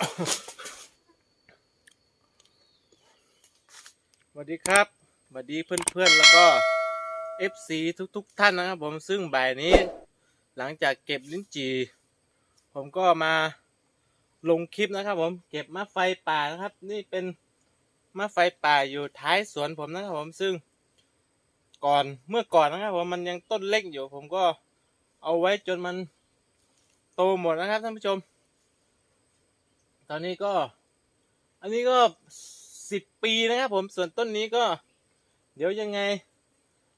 สวัสดีครับสวัสดีเพื่อนๆแล้วก็ FC ทุกๆท่านนะครับผมซึ่งบ่ายนี้ หลังจากเก็บลิ้นจี่ผมก็มาลงคลิปนะครับ ผมเก็บมะไฟป่านะครับ นี่เป็นมะไฟป่าอยู่ท้ายสวนผมนะครับผมซึ่งก่อนเมื่อก่อนนะครับผมมันยังต้นเล็กอยู่ ผมก็เอาไว้จนมันโตหมดนะครับท่านผู้ชม ตอนนี้ก็ อันนี้ก็สิบปีนะครับผมส่วนต้นนี้ก็ เดี๋ยวยังไง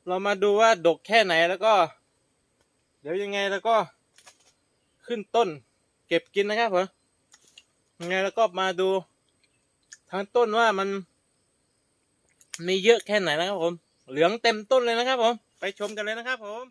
เรามาดูว่าดกแค่ไหนแล้วก็ เดี๋ยวยังไงแล้วก็ขึ้นต้น เก็บกินนะครับผมยังไงแล้วก็มาดูทั้งต้นว่ามัน มีเยอะแค่ไหนนะครับผม เหลืองเต็มต้นเลยนะครับผม ไปชมกันเลยนะครับผม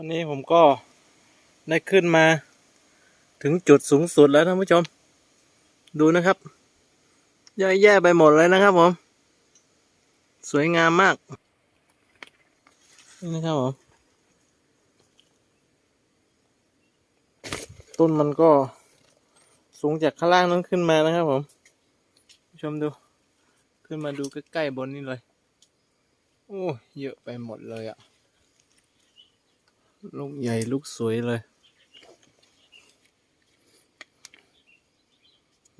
อนนี้ผมก็ได้ขึ้นมาถึงจุดสูงสุดแล้วท่านผู้ชม ดูนะครับเยอะแยะไปหมดเลยนะครับผม สวยงามมาก นี่นะครับผม ต้นมันก็สูงจากข้างล่างนั้นขึ้นมานะครับผม ชมดู ขึ้นมาดูใกล้ๆบนนี่เลย โอ้ เยอะไปหมดเลยอะ ลูกใหญ่ลูกสวยเลย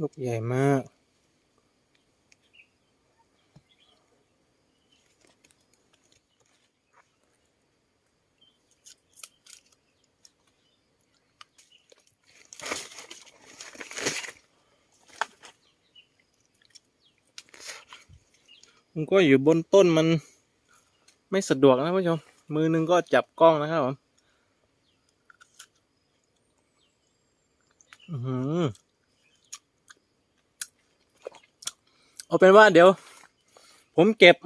ลูกใหญ่มากผมก็อยู่บนต้นมันไม่สะดวกนะผู้ชม มือหนึงก็จับกล้องนะครับผม อื้อหือ เอาเป็นว่าเดี๋ยว ผมเก็บ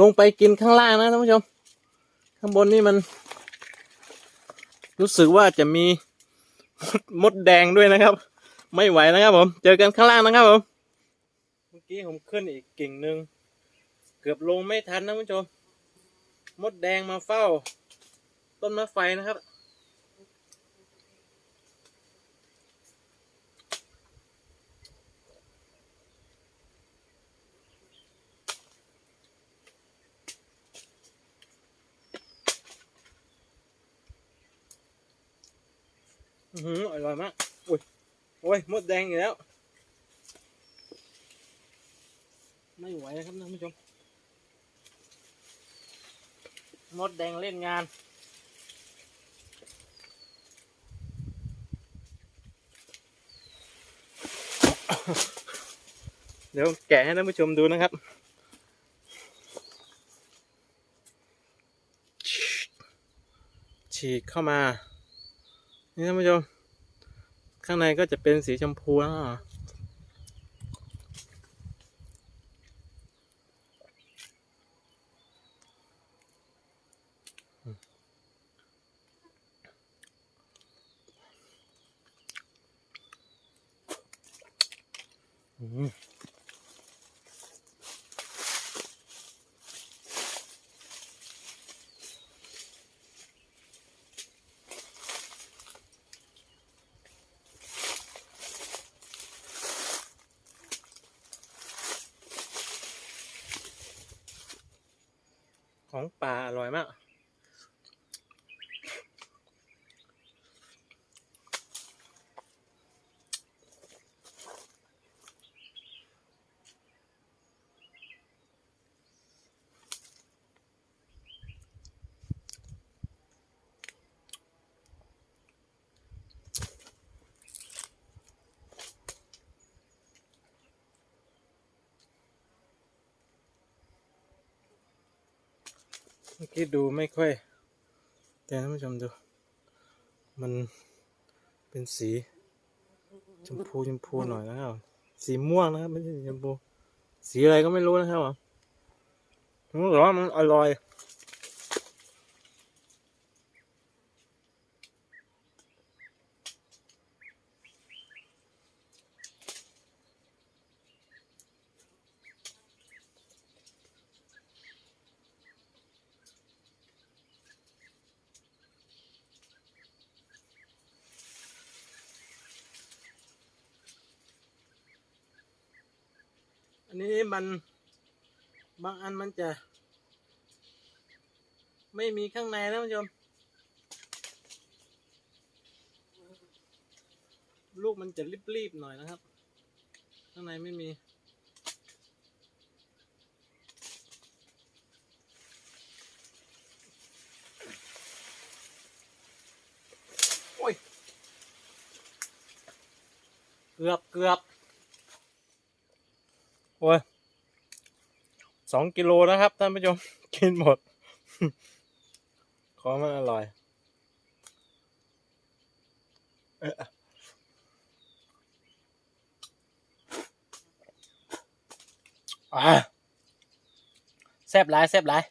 ลงไปกินข้างล่างนะท่านผู้ชม ข้างบนนี่มัน รู้สึกว่าจะมีมดแดงด้วยนะครับ ไม่ไหวนะครับผม เจอกันข้างล่างนะครับผม เมื่อกี้ผมขึ้นอีกกิ่งหนึ่งเกือบลงไม่ทันนะท่านผู้ชม มดแดงมาเฝ้า ต้นมะไฟนะครับ อือหืออร่อยมากอุ้ยโอ้ยมดแดงอีกแล้ว ไม่ไหวนะครับท่านผู้ชมมดแดงเล่นงานเดี๋ยวแกะให้ท่านผู้ชมดูนะครับ ฉีกเข้ามา นี่ท่านผู้ชม ข้างในก็จะเป็นสีชมพูแล้วอะอืม ของป่าอร่อยมาก มื่อกี้ดูไม่ค่อย แต่ท่านผู้ชมดู มันเป็นสี ชมพูชมพูหน่อยนะครับ สีม่วงนะครับ ไม่ใช่ชมพู สีอะไรก็ไม่รู้นะครับผมผมรู้ว่ามันอร่อย อันนี้มันบางอันมันจะ ไม่มีข้างในนะคุณผู้ชม ลูกมันจะรีบๆหน่อยนะครับ ข้างในไม่มีโอ้ยเกือบเกือบ โอ้ยสองกิโลนะครับท่านผู้ชมกินหมด ของมันอร่อย เอะอะแซ่บหลายแซ่บหลาย